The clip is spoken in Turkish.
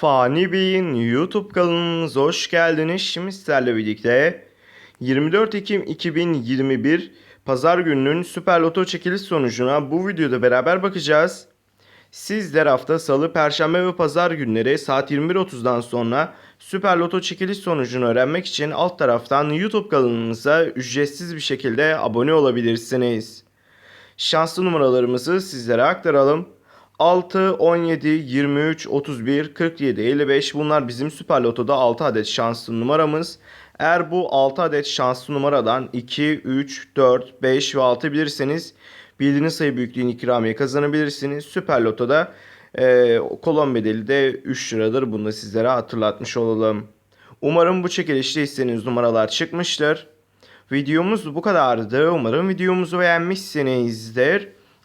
Fani Bey'in YouTube kanalımıza hoş geldiniz. Şimdi sizlerle birlikte 24 Ekim 2021 Pazar gününün Süper Loto çekiliş sonucuna bu videoda beraber bakacağız. Sizler hafta salı, perşembe ve pazar günleri saat 21.30'dan sonra Süper Loto çekiliş sonucunu öğrenmek için alt taraftan YouTube kanalımıza ücretsiz bir şekilde abone olabilirsiniz. Şanslı numaralarımızı sizlere aktaralım. 6, 17, 23, 31, 47, 55 bunlar bizim Süper Loto'da 6 adet şanslı numaramız. Eğer bu 6 adet şanslı numaradan 2, 3, 4, 5 ve 6 bilirseniz bildiğiniz sayı büyüklüğün ikramiye kazanabilirsiniz. Süper Loto'da e, kolon bedeli de 3 liradır. Bunu da sizlere hatırlatmış olalım. Umarım bu çekilişte istediğiniz numaralar çıkmıştır. Videomuz bu kadardı. Umarım videomuzu beğenmişsinizdir.